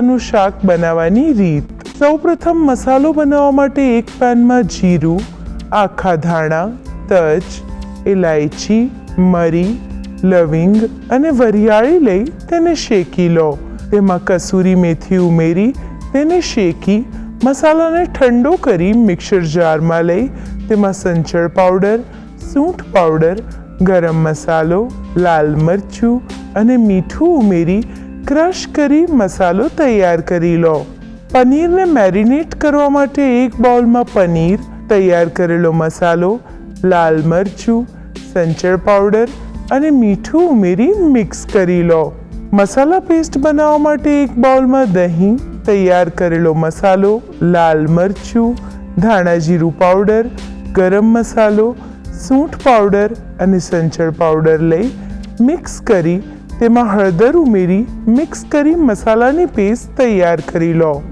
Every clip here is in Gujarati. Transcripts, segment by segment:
નું શાક બનાવવાની રીત. સૌપ્રથમ મસાલો બનાવવા માટે એક પેનમાં જીરું, આખા ધાણા, તજ ઇલાયચી મરી, લવિંગ અને વરિયાળી લઈ તેને શેકી લો. તેમાં કસૂરી મેથી ઉમેરી તેને શેકી મસાલાને ઠંડો કરી મિક્સર જારમાં લઈ તેમાં સંચળ પાવડર, સૂંઠ પાવડર, ગરમ મસાલો, લાલ મરચું અને મીઠું ઉમેરી ક્રશ કરી મસાલો તૈયાર કરી લો. પનીરને મેરિનેટ કરવા માટે એક બાઉલમાં પનીર તૈયાર કરેલો મસાલો, લાલ મરચું, સંચળ પાવડર અને મીઠું ઉમેરી મિક્સ કરી લો. મસાલા પેસ્ટ બનાવવા માટે એક બાઉલમાં દહીં તૈયાર કરેલો મસાલો, લાલ મરચું, ધાણા જીરું પાવડર, ગરમ મસાલો, સૂંઠ પાવડર અને સંચળ પાવડર લઈ મિક્સ કરી તેમાં હળદર ઉમેરી મિક્સ કરી મસાલાની પેસ્ટ તૈયાર કરી લો.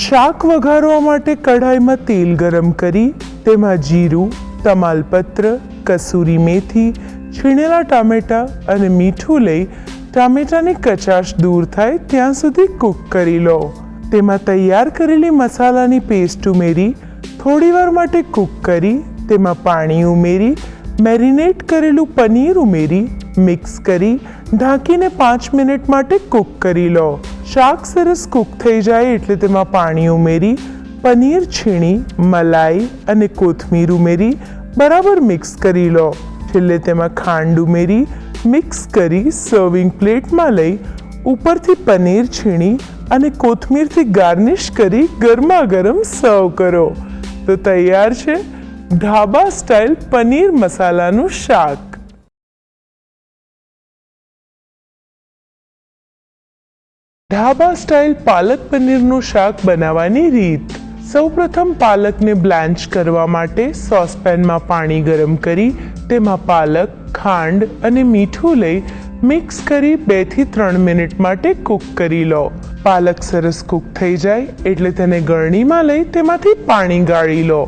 શાક વઘારવા માટે કઢાઈમાં તેલ ગરમ કરી, તેમાં જીરું, તમાલપત્ર, કસૂરી મેથી, છીણેલા ટામેટાં અને મીઠું લઈ ટામેટાની કચાશ દૂર થાય ત્યાં સુધી કૂક કરી લો. તેમાં તૈયાર કરેલી મસાલાની પેસ્ટ ઉમેરી, થોડીવાર માટે કૂક કરી, તેમાં પાણી ઉમેરી મેરિનેટ કરેલું પનીર ઉમેરી મિક્સ કરી ઢાંકીને પાંચ મિનિટ માટે કૂક કરી લો. શાક સરસ કૂક થઈ જાય એટલે તેમાં પાણી ઉમેરી, પનીર છીણી, મલાઈ અને કોથમીર ઉમેરી બરાબર મિક્સ કરી લો. છેલ્લે તેમાં ખાંડ ઉમેરી, મિક્સ કરી સર્વિંગ પ્લેટમાં લઈ ઉપરથી પનીર છીણી અને કોથમીરથી ગાર્નિશ કરી ગરમા ગરમ સર્વ કરો. તો તૈયાર છે ઢાબા સ્ટાઇલ પનીર મસાલાનું શાક. ઢાબા સ્ટાઇલ પાલક પનીરનું શાક બનાવવાની રીત. સૌપ્રથમ પાલકને બ્લાન્ચ કરવા માટે સોસપેનમાં પાણી ગરમ કરી, તેમાં પાલક, ખાંડ અને મીઠું લઈ મિક્સ કરી બેથી ત્રણ મિનિટ માટે કૂક કરી લો. પાલક સરસ કૂક થઈ જાય એટલે તેને ગળણીમાં લઈ તેમાંથી પાણી ગાળી લો.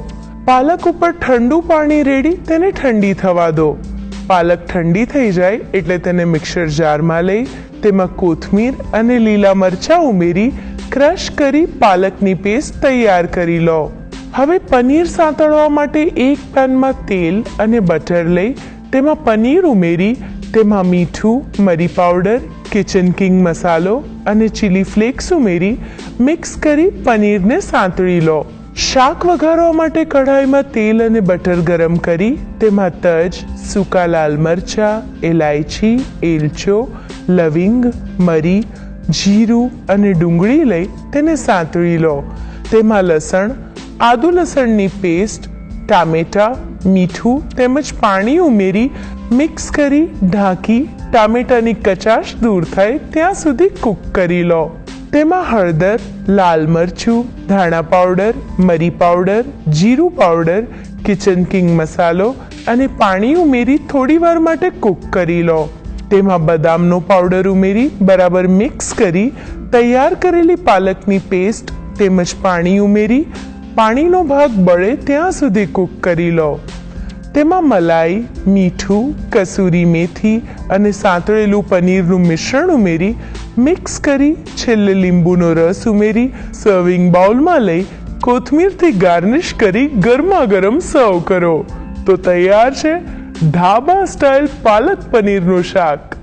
પાલક ઉપર ઠંડુ પાણી રેડી તેને ઠંડી થવા દો. પાલક ઠંડી થઈ જાય એટલે તેને મિક્સર જારમાં લઈ તેમાં કોથમીર અને લીલા મરચાં ઉમેરી ક્રશ કરી પાલકની પેસ્ટ તૈયાર કરી લો. હવે પનીર સાંતળવા માટે એક પેનમાં તેલ અને બટર લઈ તેમાં પનીર ઉમેરી તેમાં મીઠું, મરી પાવડર કિચન કિંગ મસાલો અને ચીલી ફ્લેક્સ ઉમેરી મિક્સ કરી પનીરને સાંતળી લો. શાક વઘારવા માટે કઢાઈમાં તેલ અને બટર ગરમ કરી તેમાં તજ સૂકા લાલ મરચા ઇલાયચી એલચો લવિંગ, મરી, જીરું અને ડુંગળી લઈ તેને સાંતળી લો. તેમાં લસણ, આદુ લસણની પેસ્ટ, ટામેટા, મીઠું તેમજ પાણી ઉમેરી મિક્સ કરી ઢાંકી ટામેટાની કચાશ દૂર થાય ત્યાં સુધી કૂક કરી લો. તેમાં હળદર, લાલ મરચું, ધાણા પાવડર, મરી પાવડર, જીરું પાવડર, કિચન કિંગ મસાલો અને પાણી ઉમેરી થોડી વાર માટે કૂક કરી લો. તેમાં બદામનો પાવડર ઉમેરી બરાબર મિક્સ કરી તૈયાર કરેલી પાલકની પેસ્ટ તેમજ પાણી ઉમેરી, પાણીનો ભાગ બળે ત્યાં સુધી કૂક કરી લો. તેમાં મલાઈ, મીઠું, કસૂરી મેથી અને સાંતળેલું પનીરનું મિશ્રણ ઉમેરી, મિક્સ કરી છેલ્લે લીંબુનો રસ ઉમેરી સર્વિંગ બાઉલમાં લઈ કોથમીરથી ગાર્નિશ કરી ગરમા ગરમ સર્વ કરો. તો તૈયાર છે ઢાબા સ્ટાઇલ પાલક પનીરનું શાક.